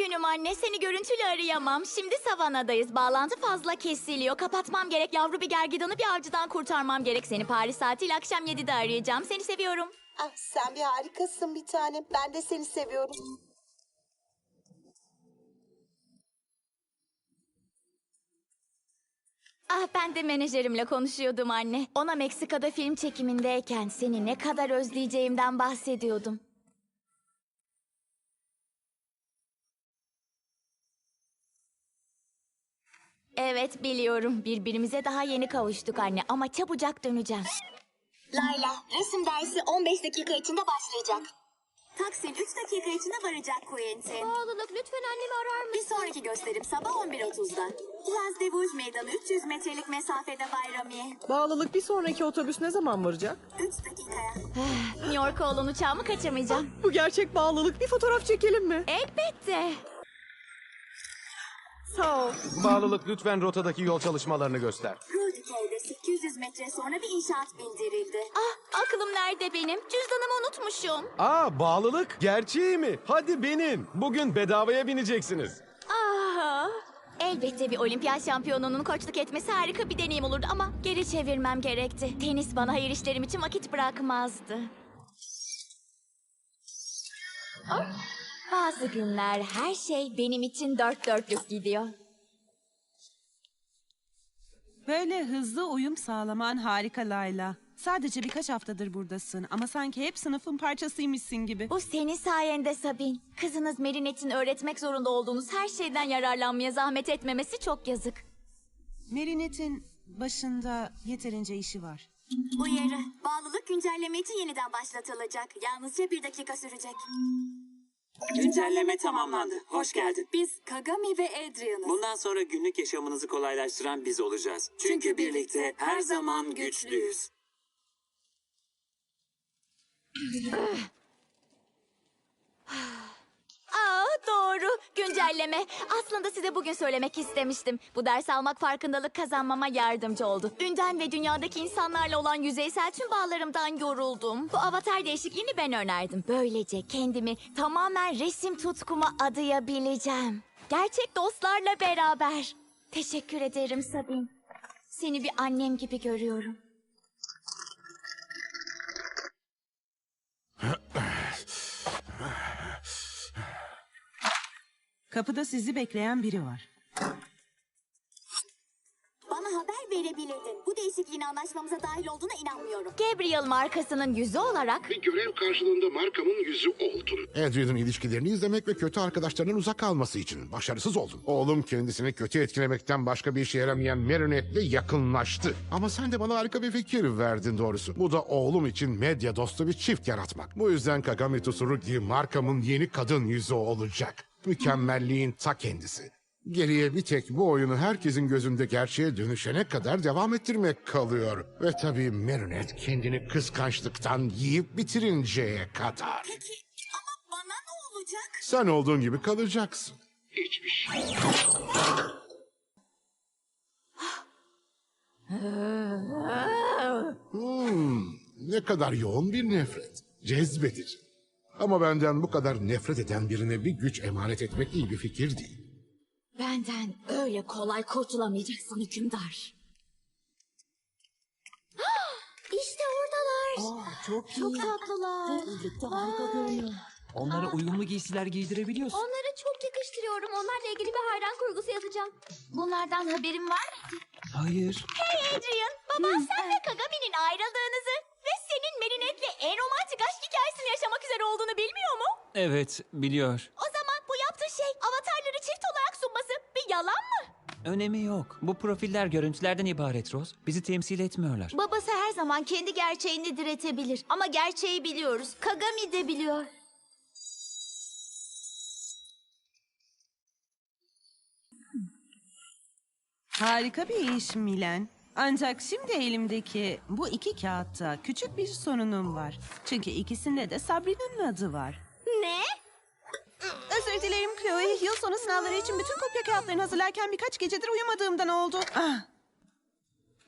Üzgünüm anne, seni görüntülü arayamam. Şimdi savanadayız. Bağlantı fazla kesiliyor. Kapatmam gerek. Yavru bir gergedanı bir avcıdan kurtarmam gerek. Seni Paris saatiyle akşam 7'de arayacağım. Seni seviyorum. Ah, sen bir harikasın bir tanem. Ben de seni seviyorum. Ah ben de menajerimle konuşuyordum anne. Ona Meksika'da film çekimindeyken seni ne kadar özleyeceğimden bahsediyordum. Evet biliyorum. Birbirimize daha yeni kavuştuk anne ama çabucak döneceğim. Layla, resim dersi 15 dakika içinde başlayacak. Taksim 3 dakika içinde varacak Quentin. Bağlılık lütfen annemi arar mısın? Bir sonraki gösterim sabah 11.30'da. Place de Vosges meydanı 300 metrelik mesafede Bayramiye. Bağlılık bir sonraki otobüs ne zaman varacak? 3 dakikaya. New York'a olan uçağımı kaçamayacağım. Bu gerçek bağlılık. Bir fotoğraf çekelim mi? Elbette. Sağ ol. Bağlılık lütfen rotadaki yol çalışmalarını göster. Rudikey'de 800 metre sonra bir inşaat bildirildi. Ah aklım nerede benim? Cüzdanımı unutmuşum. Aa bağlılık gerçeği mi? Hadi benim. Bugün bedavaya bineceksiniz. Ah. Elbette bir olimpiyat şampiyonunun koçluk etmesi harika bir deneyim olurdu ama geri çevirmem gerekti. Tenis bana hayır işlerim için vakit bırakmazdı. Ah, Bazı günler her şey benim için dört dörtlük gidiyor. Böyle hızlı uyum sağlaman harika Layla. Sadece birkaç haftadır buradasın ama sanki hep sınıfın parçasıymışsın gibi. Bu senin sayende Sabin. Kızınız Merinet'in öğretmek zorunda olduğunuz her şeyden yararlanmaya zahmet etmemesi çok yazık. Merinet'in başında yeterince işi var. Uyarı. Bağlılık güncelleme için yeniden başlatılacak. Yalnızca bir dakika sürecek. Güncelleme tamamlandı. Hoş geldin. Biz Kagami ve Adrian'ız. Bundan sonra günlük yaşamınızı kolaylaştıran biz olacağız. Çünkü birlikte her zaman güçlüyüz. Aa doğru. Güncelleme. Aslında size bugün söylemek istemiştim. Bu ders almak farkındalık kazanmama yardımcı oldu. Dünden ve dünyadaki insanlarla olan yüzeysel tüm bağlarımdan yoruldum. Bu avatar değişikliğini ben önerdim. Böylece kendimi tamamen resim tutkuma adayabileceğim. Gerçek dostlarla beraber. Teşekkür ederim Sabin. Seni bir annem gibi görüyorum. Kapıda sizi bekleyen biri var. Bana haber verebilirdin. Bu değişikliğin anlaşmamıza dahil olduğuna inanmıyorum. Gabriel markasının yüzü olarak Bir görev karşılığında markamın yüzü oldun. Adrian'ın ilişkilerini izlemek ve kötü arkadaşlarının uzak kalması için başarısız oldun. Oğlum kendisini kötü etkilemekten başka bir işe yaramayan Marinette'le yakınlaştı. Ama sen de bana harika bir fikir verdin doğrusu. Bu da oğlum için medya dostu bir çift yaratmak. Bu yüzden Kagami Tsurugi markamın yeni kadın yüzü olacak. Mükemmelliğin ta kendisi. Geriye bir tek bu oyunu herkesin gözünde gerçeğe dönüşene kadar devam ettirmek kalıyor. Ve tabii Marinette kendini kıskançlıktan yiyip bitirinceye kadar. Peki ama bana ne olacak? Sen olduğun gibi kalacaksın. Hiçbir şey. Hmm, ne kadar yoğun bir nefret. Cezbedici. Ama benden bu kadar nefret eden birine bir güç emanet etmek iyi bir fikir değil. Benden öyle kolay kurtulamayacaksın hükümdar. işte oradalar. Çok iyi. Çok tatlılar. Birlikte harika görünüyor. Onlara uyumlu giysiler giydirebiliyorsun. Onları çok yakıştırıyorum. Onlarla ilgili bir hayran kurgusu yazacağım. Bunlardan haberin var mı? Hayır. Hey Adrian, baban sen ve Kagami'nin ayrıldığınızı ve senin Marinette'le en romantik aşk hikayesini yaşamak üzere olduğunu bilmiyor mu? Evet, biliyor. O zaman bu yaptığı şey avatarları çift olarak sunması bir yalan mı? Önemi yok. Bu profiller görüntülerden ibaret Rose. Bizi temsil etmiyorlar. Babası her zaman kendi gerçeğini diretebilir. Ama gerçeği biliyoruz. Kagami de biliyor. Harika bir iş Milen. Ancak şimdi elimdeki bu iki kağıtta küçük bir sorunum var. Çünkü ikisinde de Sabri'nin adı var. Ne? Özür dilerim Chloe. Yıl sonu sınavları için bütün kopya kağıtlarını hazırlarken birkaç gecedir uyumadığımdan oldu. Ah.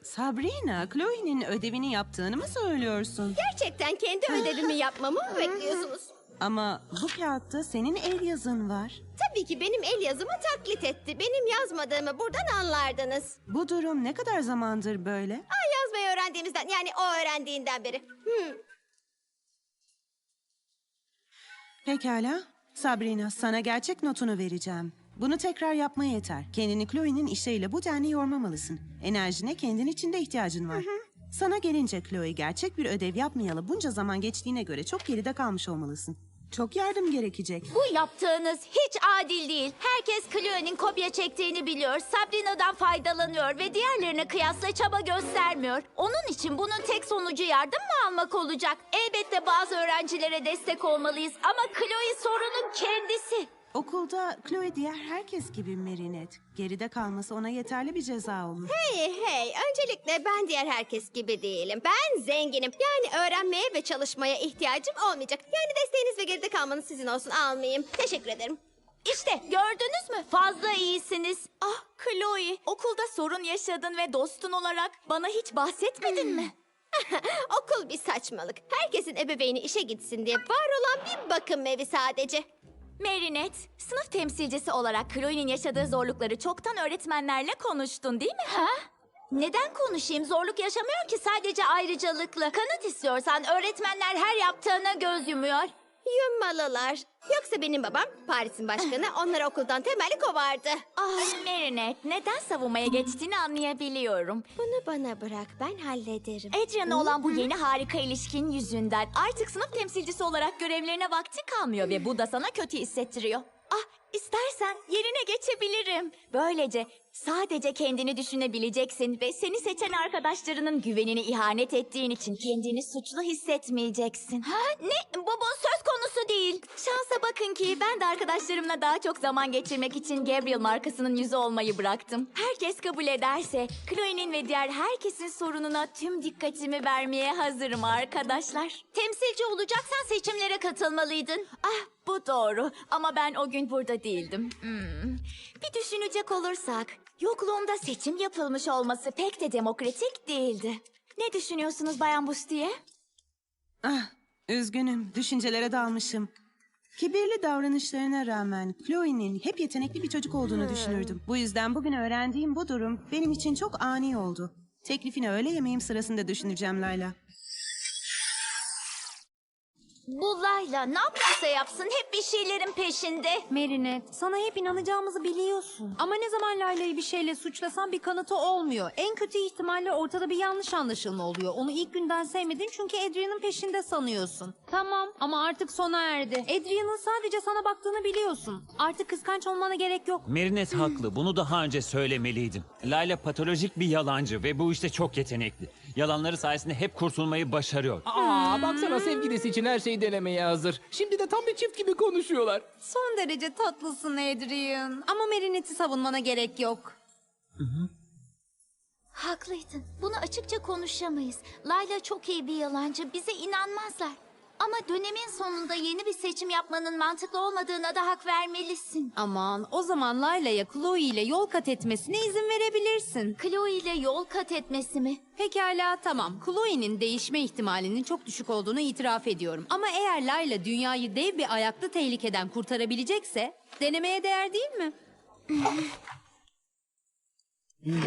Sabrina, Chloe'nin ödevini yaptığını mı söylüyorsun? Gerçekten kendi ödevimi yapmamı mı bekliyorsunuz? Ama bu kağıtta senin el yazın var. Tabii ki benim el yazımı taklit etti. Benim yazmadığımı buradan anlardınız. Bu durum ne kadar zamandır böyle? Aa, yazmayı öğrendiğimizden yani o öğrendiğinden beri. Hmm. Pekala. Sabrina, sana gerçek notunu vereceğim. Bunu tekrar yapma yeter. Kendini Chloe'nin işleriyle bu denli yormamalısın. Enerjine kendin için de ihtiyacın var. Sana gelince Chloe gerçek bir ödev yapmayalı bunca zaman geçtiğine göre çok geride kalmış olmalısın. Çok yardım gerekecek. Bu yaptığınız hiç adil değil. Herkes Chloe'nin kopya çektiğini biliyor. Sabrina'dan faydalanıyor ve diğerlerine kıyasla çaba göstermiyor. Onun için bunun tek sonucu yardım mı almak olacak? Elbette bazı öğrencilere destek olmalıyız ama Chloe sorunun kendisi. Okulda Chloe diğer herkes gibi Merinet. Geride kalması ona yeterli bir ceza olur. Hey hey, öncelikle ben diğer herkes gibi değilim. Ben zenginim. Yani öğrenmeye ve çalışmaya ihtiyacım olmayacak. Yani desteğiniz ve geride kalmanız sizin olsun almayayım. Teşekkür ederim. İşte gördünüz mü? Fazla iyisiniz. Ah Chloe, okulda sorun yaşadın ve dostun olarak bana hiç bahsetmedin mi? Okul bir saçmalık. Herkesin ebeveyni işe gitsin diye var olan bir bakım evi sadece. Merinet, sınıf temsilcisi olarak Chloe'nin yaşadığı zorlukları çoktan öğretmenlerle konuştun değil mi? Ha? Neden konuşayım? Zorluk yaşamıyor ki sadece ayrıcalıklı. Kanıt istiyorsan öğretmenler her yaptığına göz yumuyor. Yummalılar. Yoksa benim babam Paris'in başkanı onları okuldan temelli kovardı. Ah Merinet, neden savunmaya geçtiğini anlayabiliyorum. Bunu bana bırak ben hallederim. Adrian'a olan bu yeni harika ilişkin yüzünden artık sınıf temsilcisi olarak görevlerine vaktin kalmıyor ve bu da sana kötü hissettiriyor. Ah istersen yerine geçebilirim. Böylece sadece kendini düşünebileceksin ve seni seçen arkadaşlarının güvenini ihanet ettiğin için kendini suçlu hissetmeyeceksin. Ha ne? Bu, bu söz konusu değil. Şansa bakın ki ben de arkadaşlarımla daha çok zaman geçirmek için Gabriel markasının yüzü olmayı bıraktım. Herkes kabul ederse Chloe'nin ve diğer herkesin sorununa tüm dikkatimi vermeye hazırım arkadaşlar. Temsilci olacaksan seçimlere katılmalıydın. Ah bu doğru ama ben o gün burada değildim. Hmm. Bir düşünecek olursak yokluğumda seçim yapılmış olması pek de demokratik değildi. Ne düşünüyorsunuz Bayan Bustiye? Ah, üzgünüm. Düşüncelere dalmışım. Kibirli davranışlarına rağmen Chloe'nin hep yetenekli bir çocuk olduğunu düşünürdüm. Bu yüzden bugün öğrendiğim bu durum benim için çok ani oldu. Teklifini öğle yemeğim sırasında düşüneceğim Layla. Bu Layla ne yaparsa yapsın hep bir şeylerin peşinde. Merinet, sana hep inanacağımızı biliyorsun. Ama ne zaman Layla'yı bir şeyle suçlasan bir kanıtı olmuyor. En kötü ihtimalle ortada bir yanlış anlaşılma oluyor. Onu ilk günden sevmedin çünkü Adrian'ın peşinde sanıyorsun. Tamam ama artık sona erdi. Adrian'ın sadece sana baktığını biliyorsun. Artık kıskanç olmana gerek yok. Merinet haklı. Bunu daha önce söylemeliydim. Layla patolojik bir yalancı ve bu işte çok yetenekli. Yalanları sayesinde hep kurtulmayı başarıyor. Aa baksana sevgilisi için her şeyi denemeye hazır. Şimdi de tam bir çift gibi konuşuyorlar. Son derece tatlısın Adrian. Ama Merinet'i savunmana gerek yok. Haklıydın. Bunu açıkça konuşamayız. Layla çok iyi bir yalancı. Bize inanmazlar. Ama dönemin sonunda yeni bir seçim yapmanın mantıklı olmadığına da hak vermelisin. Aman o zaman Layla'ya Chloe ile yol kat etmesine izin verebilirsin. Chloe ile yol kat etmesi mi? Pekala tamam. Chloe'nin değişme ihtimalinin çok düşük olduğunu itiraf ediyorum. Ama eğer Layla dünyayı dev bir ayaklı tehlikeden kurtarabilecekse denemeye değer değil mi?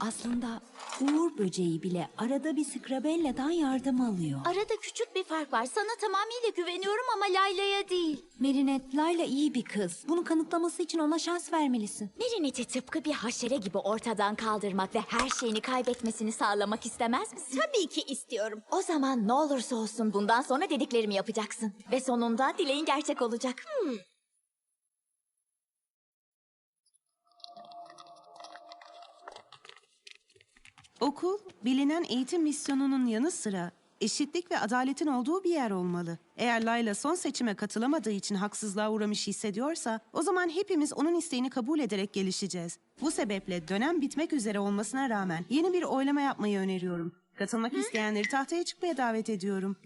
Aslında Uğur böceği bile arada bir Skrabella'dan yardım alıyor. Arada küçük bir fark var. Sana tamamıyla güveniyorum ama Layla'ya değil. Merinet, Layla iyi bir kız. Bunu kanıtlaması için ona şans vermelisin. Merinet'i tıpkı bir haşere gibi ortadan kaldırmak ve her şeyini kaybetmesini sağlamak istemez misin? Tabii ki istiyorum. O zaman ne olursa olsun bundan sonra dediklerimi yapacaksın. Ve sonunda dileğin gerçek olacak. Okul, bilinen eğitim misyonunun yanı sıra eşitlik ve adaletin olduğu bir yer olmalı. Eğer Layla son seçime katılamadığı için haksızlığa uğramış hissediyorsa, o zaman hepimiz onun isteğini kabul ederek gelişeceğiz. Bu sebeple dönem bitmek üzere olmasına rağmen yeni bir oylama yapmayı öneriyorum. Katılmak isteyenleri tahtaya çıkmaya davet ediyorum.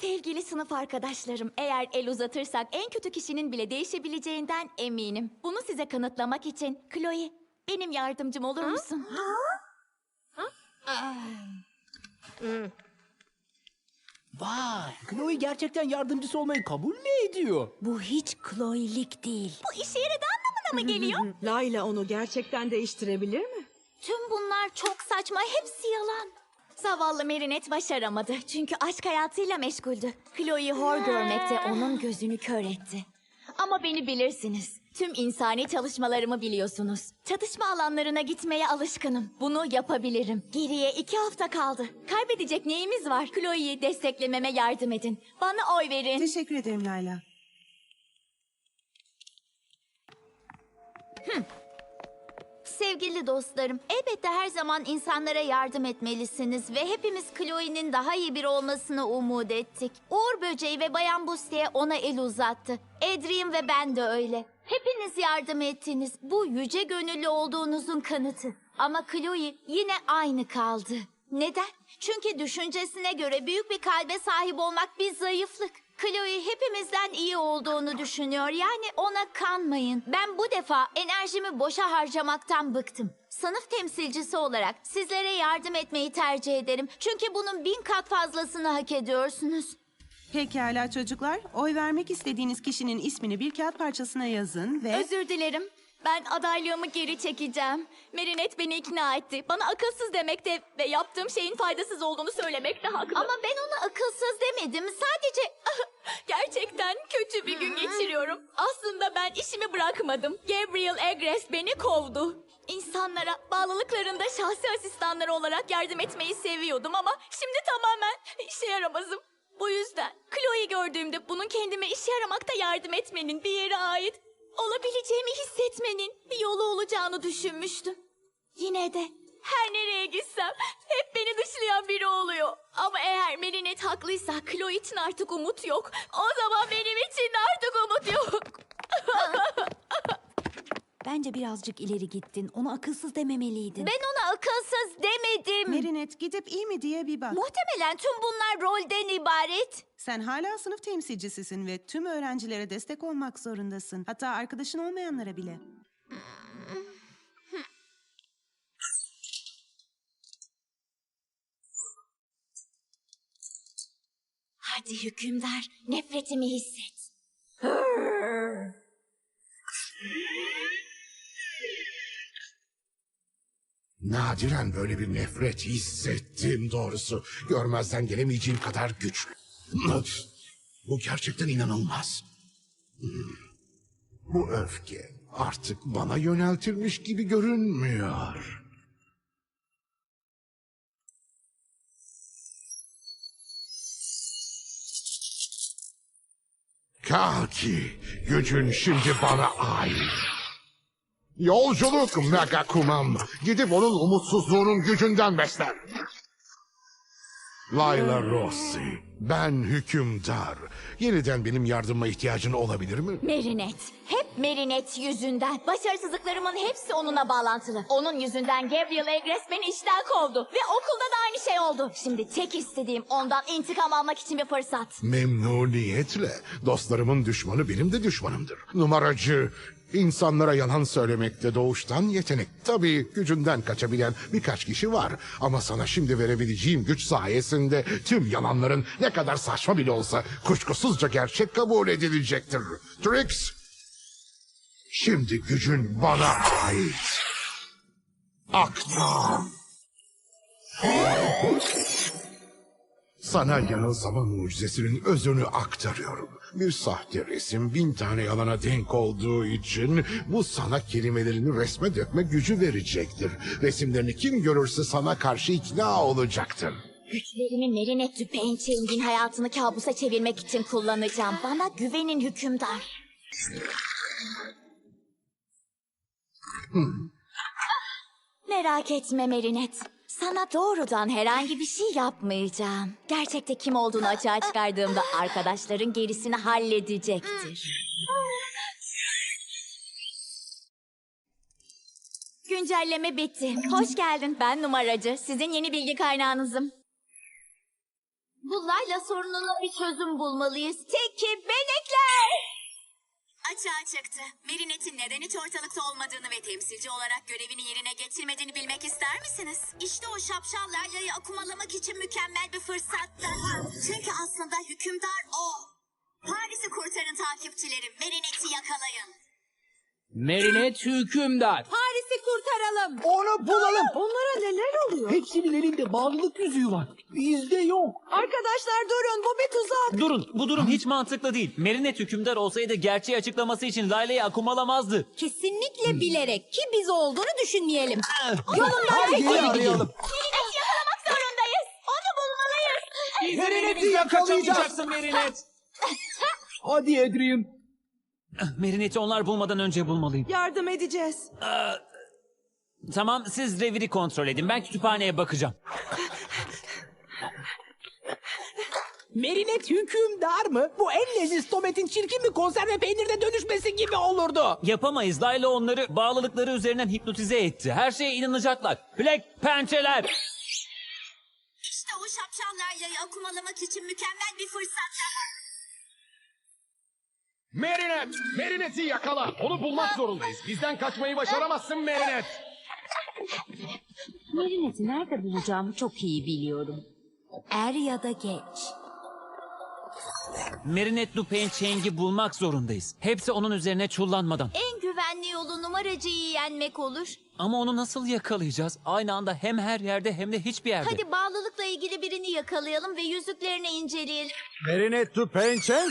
Sevgili sınıf arkadaşlarım, eğer el uzatırsak en kötü kişinin bile değişebileceğinden eminim. Bunu size kanıtlamak için Chloe, benim yardımcım olur musun? Vay, Chloe gerçekten yardımcısı olmayı kabul mü ediyor? Bu hiç Chloe'lik değil. Bu işe yaradı anlamına mı geliyor? Layla onu gerçekten değiştirebilir mi? Tüm bunlar çok saçma, hepsi yalan. Zavallı Merinet başaramadı çünkü aşk hayatıyla meşguldü. Chloe'yi hor görmekte onun gözünü kör etti. Ama beni bilirsiniz. Tüm insani çalışmalarımı biliyorsunuz. Çatışma alanlarına gitmeye alışkınım. Bunu yapabilirim. Geriye iki hafta kaldı. Kaybedecek neyimiz var? Chloe'yi desteklememe yardım edin. Bana oy verin. Teşekkür ederim Layla. Sevgili dostlarım, elbette her zaman insanlara yardım etmelisiniz ve hepimiz Chloe'nin daha iyi biri olmasını umut ettik. Uğur Böceği ve Bayan Busti'ye ona el uzattı. Adrian ve ben de öyle. Hepiniz yardım ettiniz. Bu yüce gönüllü olduğunuzun kanıtı. Ama Chloe yine aynı kaldı. Neden? Çünkü düşüncesine göre büyük bir kalbe sahip olmak bir zayıflık. Chloe hepimizden iyi olduğunu düşünüyor. Yani ona kanmayın. Ben bu defa enerjimi boşa harcamaktan bıktım. Sınıf temsilcisi olarak sizlere yardım etmeyi tercih ederim. Çünkü bunun bin kat fazlasını hak ediyorsunuz. Pekala çocuklar, oy vermek istediğiniz kişinin ismini bir kağıt parçasına yazın ve... Özür dilerim. Ben adaylığımı geri çekeceğim. Merinet beni ikna etti. Bana akılsız demekte ve yaptığım şeyin faydasız olduğunu söylemekte haklı. Ama ben ona akılsız demedim. Sadece gerçekten kötü bir gün geçiriyorum. Aslında ben işimi bırakmadım. Gabriel Egres beni kovdu. İnsanlara bağlılıklarında şahsi asistanları olarak yardım etmeyi seviyordum ama şimdi tamamen işe yaramazım. Bu yüzden Chloe'yi gördüğümde bunun kendime işe yaramakta yardım etmenin bir yere ait olabileceğimi hissetmenin bir yolu olacağını düşünmüştüm. Yine de her nereye gitsem hep beni dışlayan biri oluyor. Ama eğer Merinet haklıysa Chloe için artık umut yok. O zaman benim için artık umut yok. Bence birazcık ileri gittin. Ona akılsız dememeliydin. Ben ona akılsız demedim. Merinet gidip iyi mi diye bir bak. Muhtemelen tüm bunlar rolden ibaret. Sen hala sınıf temsilcisisin ve tüm öğrencilere destek olmak zorundasın. Hatta arkadaşın olmayanlara bile. Hadi hükümdar nefretimi hisset. Nadiren böyle bir nefret hissettim doğrusu. Görmezden gelemeyeceğim kadar güçlü. Bu gerçekten inanılmaz. Hmm. Bu öfke artık bana yöneltilmiş gibi görünmüyor. Kaki, gücün şimdi bana ait. Yolculuk Mega Kumam. Gidip onun umutsuzluğunun gücünden besler. Layla Rossi, ben hükümdar. Yeniden benim yardıma ihtiyacın olabilir mi? Merinet. Hep Merinet yüzünden. Başarısızlıklarımın hepsi onunla bağlantılı. Onun yüzünden Gabriel Egres beni işten kovdu. Ve okulda da aynı şey oldu. Şimdi tek istediğim ondan intikam almak için bir fırsat. Memnuniyetle. Dostlarımın düşmanı benim de düşmanımdır. Numaracı, insanlara yalan söylemekte doğuştan yetenek. Tabii gücünden kaçabilen birkaç kişi var. Ama sana şimdi verebileceğim güç sayesinde tüm yalanların ne kadar saçma bile olsa kuşkusuzca gerçek kabul edilecektir. Trix, şimdi gücün bana ait. Aktar. Sana yanılsama mucizesinin özünü aktarıyorum. Bir sahte resim bin tane yalana denk olduğu için bu sana kelimelerini resme dökme gücü verecektir. Resimlerini kim görürse sana karşı ikna olacaktır. Güçlerimi Merinet Düpençengin hayatını kabusa çevirmek için kullanacağım. Bana güvenin hükümdar. Merak etme Merinet. Sana doğrudan herhangi bir şey yapmayacağım. Gerçekte kim olduğunu açığa çıkardığımda arkadaşların gerisini halledecektir. Güncelleme bitti. Hoş geldin. Ben numaracı. Sizin yeni bilgi kaynağınızım. Bu Layla sorununa bir çözüm bulmalıyız. Teki benekler! Açığa çıktı. Marinette'in neden hiç ortalıkta olmadığını ve temsilci olarak görevini yerine getirmediğini bilmek ister misiniz? İşte o şapşal Layla'yı akumalamak için mükemmel bir fırsattı. Çünkü aslında hükümdar o. Paris'i kurtarın takipçilerim. Marinette'i yakalayın. Merinet hükümdar. Paris'i kurtaralım. Onu bulalım. Onlara neler oluyor? Hepsinin elinde bağlılık yüzüğü var. Bizde yok. Arkadaşlar durun bu bir tuzak. Durun, bu durum hiç mantıklı değil. Merinet hükümdar olsaydı gerçeği açıklaması için Layla'yı akumalamazdı. Kesinlikle bilerek ki biz olduğunu düşünmeyelim. Yolundan Hadi geri arayalım. Marinette'i yakalamak zorundayız. Onu bulmalıyız. Merinet'i yakalayacağız. Merinet. Hadi Adrian. Merinet'i onlar bulmadan önce bulmalıyım. Yardım edeceğiz. Tamam, siz reviri kontrol edin. Ben kütüphaneye bakacağım. Merinet hükümdar mı? Bu en leziz Tomet'in çirkin bir konserve peynirde dönüşmesi gibi olurdu. Yapamayız. Layla onları bağlılıkları üzerinden hipnotize etti. Her şeye inanacaklar. Black pençeler. İşte o şapşal Layla'yı akumalamak için mükemmel bir fırsattı. Merinet! Merinet'i yakala. Onu bulmak zorundayız. Bizden kaçmayı başaramazsın Merinet. Marinet'i nerede bulacağımı çok iyi biliyorum. Er ya da geç. Merinet Lupin Chang'i bulmak zorundayız. Hepsi onun üzerine çullanmadan. En güvenli yolu numaracıyı yenmek olur. Ama onu nasıl yakalayacağız? Aynı anda hem her yerde hem de hiçbir yerde. Hadi bağlılıkla ilgili birini yakalayalım ve yüzüklerini inceleyelim. Merinet to Pençen.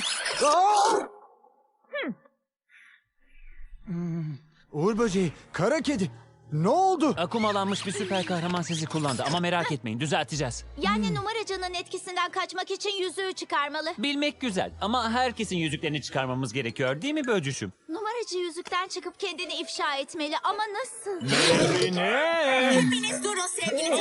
Uğur böceği, kara kedi. Ne oldu? Akumalanmış bir süper kahraman sizi kullandı ama merak etmeyin düzelteceğiz. Yani numaracının etkisinden kaçmak için yüzüğü çıkarmalı. Bilmek güzel ama herkesin yüzüklerini çıkarmamız gerekiyor değil mi böcüşüm? Numaracı yüzükten çıkıp kendini ifşa etmeli ama nasıl? Hepiniz durun sevgili.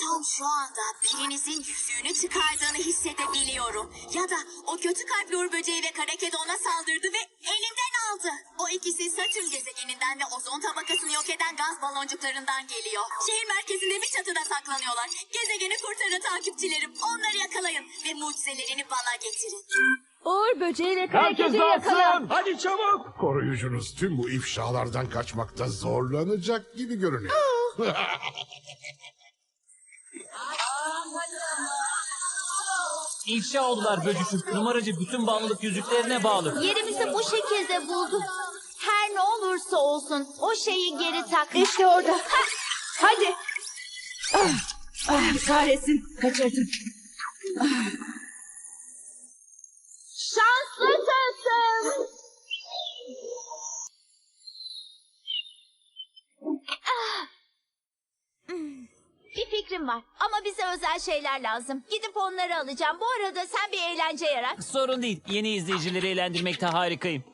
Tam şu anda birinizin yüzüğünü çıkardığını hissedebiliyorum. Ya da o kötü kalpli uğur böceği ve kara kedi ona saldırdı ve elimden aldı. O ikisi Satürn gezegeninden ve ozon tabakasını yok eden gaz baloncuklarından geliyor. Şehir merkezinde bir çatıda saklanıyorlar. Gezegeni kurtarın takipçilerim. Onları yakalayın ve mucizelerini bana getirin. Uğur böceği ve Herkes dağılsın. Hadi çabuk. Koruyucunuz tüm bu ifşalardan kaçmakta zorlanacak gibi görünüyor. İfşa oldular böcüşüm. Numaracı bütün bağlılık yüzüklerine bağlı. Yerimizi bu şekilde bulduk. Her ne olursa olsun o şeyi geri tak. İşte orada. Hadi. Ah, ah, kahretsin. Kaçırdım. Şanslısın. Ah. Bir fikrim var ama bize özel şeyler lazım. Gidip onları alacağım. Bu arada sen bir eğlence yarat. Sorun değil. Yeni izleyicileri eğlendirmekte harikayım.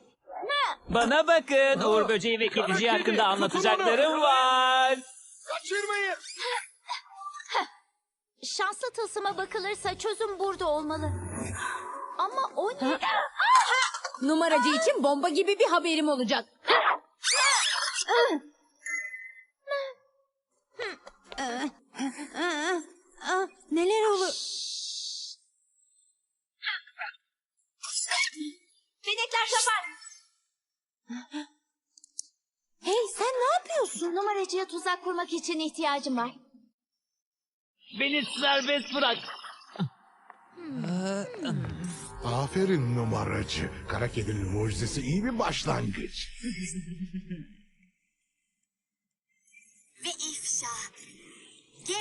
Bana bakın. Uğur böceği ve kediciği hakkında anlatacaklarım var. Kaçırmayın. Şanslı tılsıma bakılırsa çözüm burada olmalı. Ama o ne? Numaracı için bomba gibi bir haberim olacak. Neler oluyor? Benekler kapar. Hey sen ne yapıyorsun? Numaracıya tuzak kurmak için ihtiyacım var. Beni serbest bırak. Aferin numaracı. Kara kedinin mucizesi iyi bir başlangıç.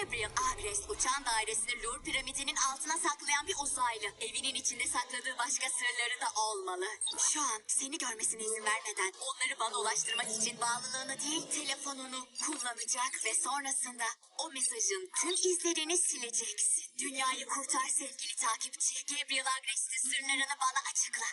Gabriel Agres uçan dairesini Louvre piramidinin altına saklayan bir uzaylı. Evinin içinde sakladığı başka sırları da olmalı. Şu an seni görmesine izin vermeden onları bana ulaştırmak için bağlılığını değil telefonunu kullanacak ve sonrasında o mesajın tüm izlerini sileceksin. Dünyayı kurtar sevgili takipçi. Gabriel Agres'in sırlarını bana açıkla.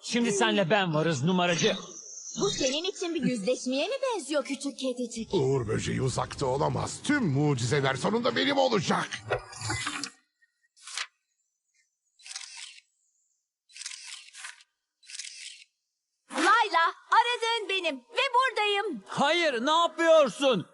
Şimdi senle ben varız numaracı. Bu senin için bir yüzleşmeye mi benziyor küçük kedicik? Uğur böceği uzakta olamaz. Tüm mucizeler sonunda benim olacak. Layla, aradığın benim ve buradayım. Hayır, ne yapıyorsun?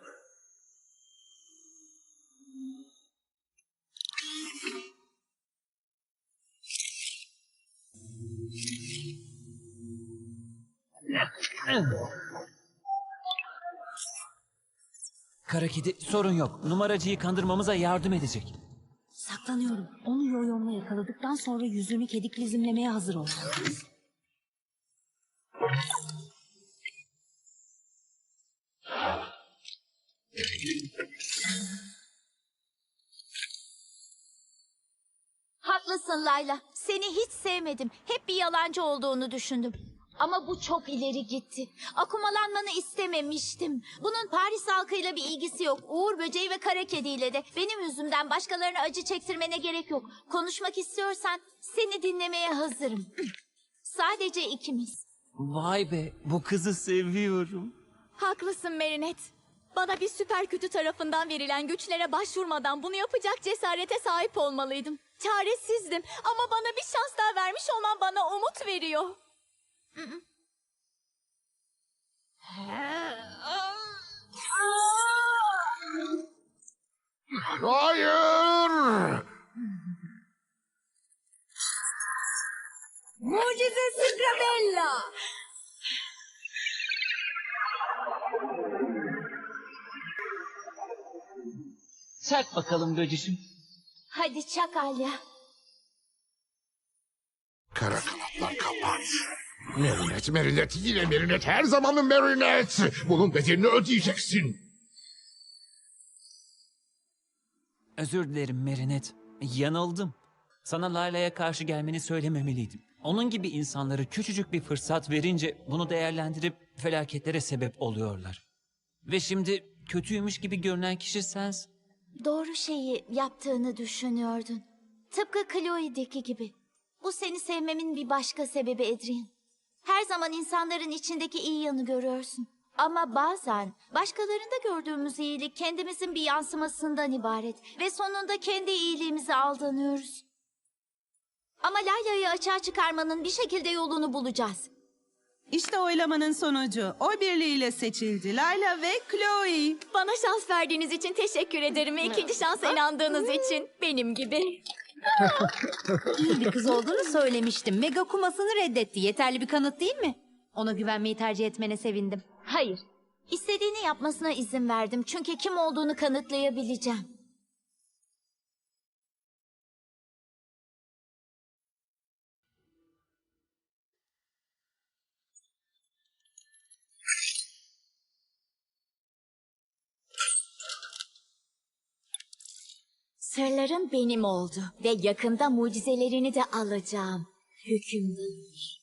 Kara kedi sorun yok. Numaracıyı kandırmamıza yardım edecek. Saklanıyorum. Onu yoyonla yakaladıktan sonra yüzünü kediklizimlemeye hazır ol. Haklısın Layla. Seni hiç sevmedim. Hep bir yalancı olduğunu düşündüm. Ama bu çok ileri gitti. Akumalanmanı istememiştim. Bunun Paris halkıyla bir ilgisi yok. Uğur böceği ve kara kediyle de. Benim yüzümden başkalarına acı çektirmene gerek yok. Konuşmak istiyorsan seni dinlemeye hazırım. Sadece ikimiz. Vay be, bu kızı seviyorum. Haklısın Merinet. Bana bir süper kötü tarafından verilen güçlere başvurmadan bunu yapacak cesarete sahip olmalıydım. Çaresizdim ama bana bir şans daha vermiş olman bana umut veriyor. Hayır! Mucize Skrabella. Çak bakalım böcüşüm. Hadi Çakalya. Kara kanatlar kapat. Merinet, Merinet, yine Merinet, her zamanın Merinet. Bunun bedelini ödeyeceksin. Özür dilerim Merinet. Yanıldım. Sana Layla'ya karşı gelmeni söylememeliydim. Onun gibi insanları küçücük bir fırsat verince bunu değerlendirip felaketlere sebep oluyorlar. Ve şimdi kötüymüş gibi görünen kişi sensin. Doğru şeyi yaptığını düşünüyordun. Tıpkı Chloe'deki gibi. Bu seni sevmemin bir başka sebebi Adrian. Her zaman insanların içindeki iyi yanı görüyorsun. Ama bazen başkalarında gördüğümüz iyilik kendimizin bir yansımasından ibaret. Ve sonunda kendi iyiliğimize aldanıyoruz. Ama Layla'yı açığa çıkarmanın bir şekilde yolunu bulacağız. İşte oylamanın sonucu. Oy birliğiyle seçildi. Layla ve Chloe. Bana şans verdiğiniz için teşekkür ederim ve ikinci şansa inandığınız için benim gibi. İyi bir kız olduğunu söylemiştim. Mega kumasını reddetti. Yeterli bir kanıt değil mi? Ona güvenmeyi tercih etmene sevindim. Hayır. İstediğini yapmasına izin verdim çünkü kim olduğunu kanıtlayabileceğim. Sırların benim oldu ve yakında mucizelerini de alacağım. Hükümdar.